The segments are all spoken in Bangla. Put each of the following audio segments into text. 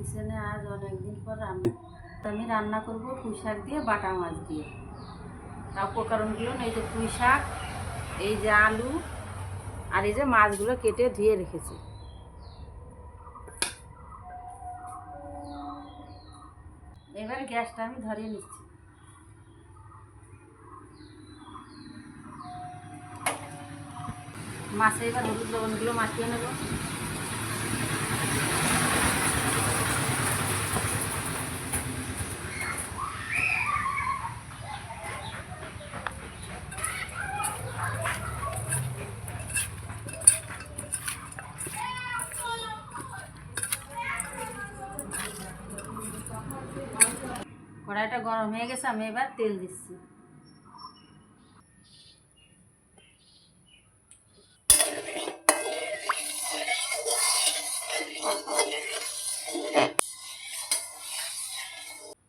কিচেনে আজ অনেকদিন পর রান্না আমি রান্না করব পুঁই শাক দিয়ে, বাটা মাছ দিয়ে। তা উপকরণগুলো এই যে পুঁই শাক, এই যে আলু, আর এই যে মাছগুলো কেটে ধুয়ে রেখেছি। এবার গ্যাসটা আমি ধরিয়ে নিচ্ছি। মাছে এবার হলুদ লবণগুলো মাখিয়ে নেব। কড়াইটা গরম হয়ে গেছে, আমি এবার তেল দিচ্ছি।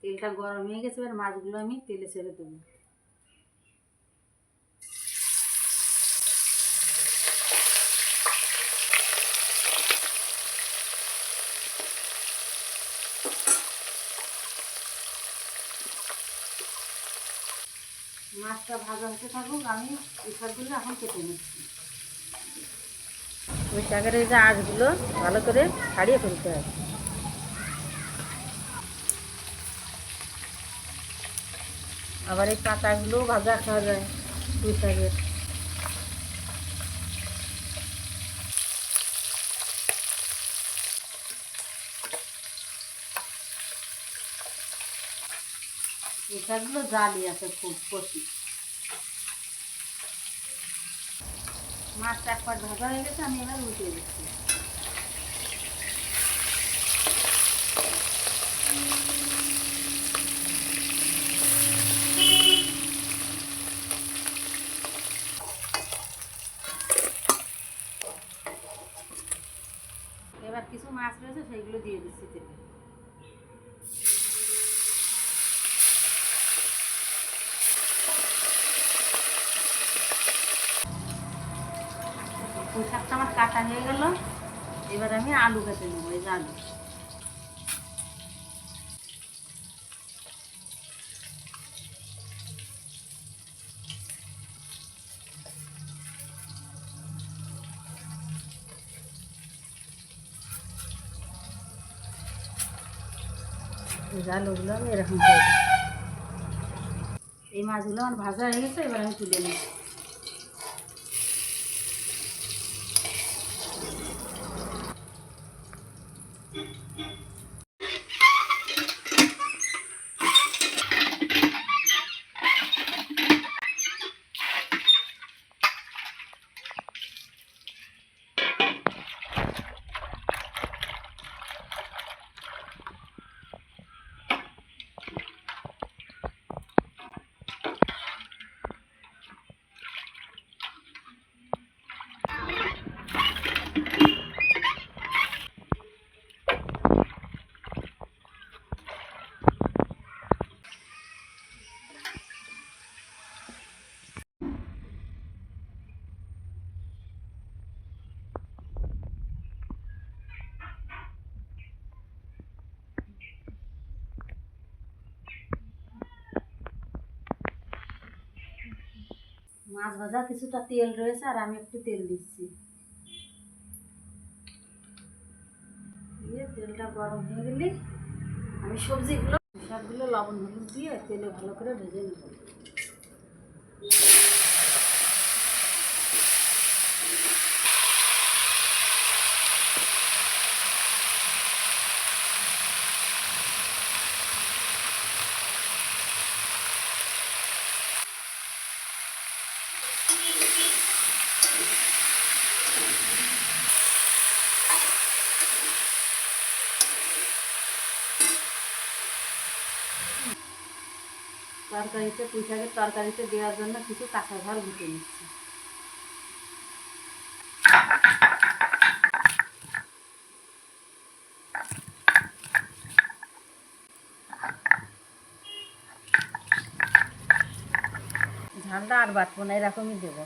তেলটা গরম হয়ে গেছে, এবার মাছগুলো আমি তেলে ছেড়ে দেবো। মাছটা ভাজা হতে থাকুক, আমি এই শাকগুলো এখন কেটে নিচ্ছি। ওই শাকের এই যে আঁশগুলো ভালো করে ছাড়িয়ে ফেলতে হয় আবার এই কাঁচাগুলো ভাজা খাওয়া যায় পুঁই শাকের এই জালি আছে খুব কষি মাছটা একবার ভাজা হয়ে গেছে আমি এবার উঠিয়ে দিচ্ছি এবার কিছু মাছ রয়েছে সেইগুলো দিয়ে দিচ্ছি তেলে পুঁই আমার কাটা হয়ে গেল। এবার আমি আলু কেটে নেব, এই যে আলু। আলুগুলো আমি এরকম। এই মাছগুলো আমার ভাজা হয়ে গেছে, এবার আমি তুলে নিচ্ছি মাছ ভাজা, কিছুটা তেল রয়েছে আর আমি একটু তেল দিচ্ছি। দিয়ে তেলটা গরম হয়ে গেলে আমি সবজিগুলো সবগুলো লবণ হলুদ দিয়ে তেলে ভালো করে ভেজে নেব। তরকারিতে পুঁই শাকের তরকারিতে দেওয়ার জন্য কিছু কাঁচা ঘর ঘুটে নিচ্ছি। ঝালটা আর বাটবো না, এরকমই দেবো।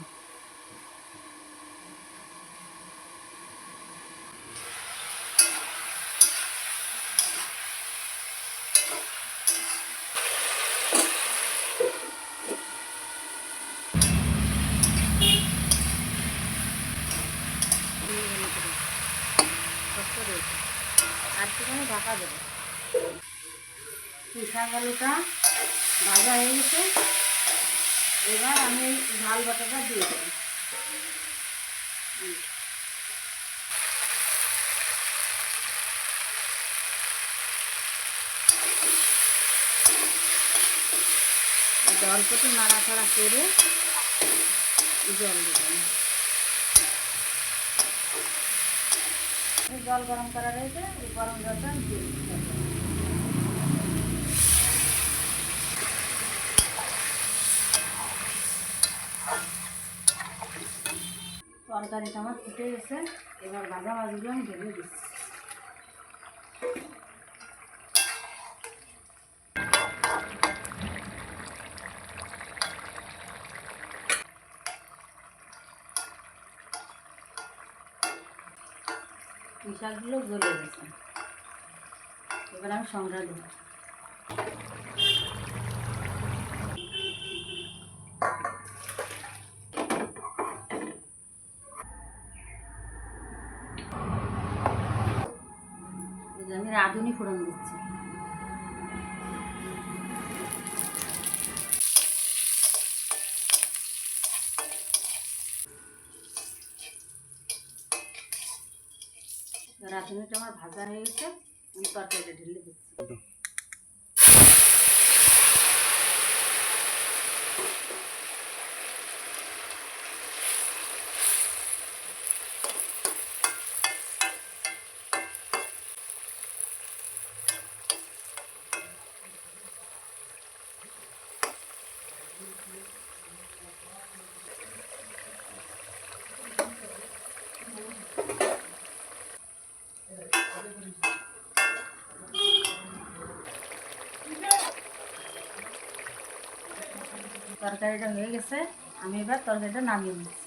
একটুখানি ঢাকা দেবো। শাক আলুটা ভাজা হয়ে গেছে। এবার আমি ঝাল বাটাটা দিয়ে দেবো। এটা অল্প নাড়াচাড়া করে জল দেবেন জল গরম করা রয়েছে, এই গরম জলটা তরকারিটা আমার ফুটে গেছে, এবার ভাজা মাছগুলো আমি ঢেলে দিচ্ছি। পুঁই শাকগুলো গলে গেছে। এবার আমি সংগ্রহ দেব আমি রাঁধুনি ফোড়ন দিচ্ছি। রাঁধুনিটা আমার ভাজা হয়ে গেছে আমি তরকারিটা ঢেলে দিচ্ছি। তরকারিটা হয়ে গেছে আমি এবার তরকারিটা নামিয়ে নিচ্ছি।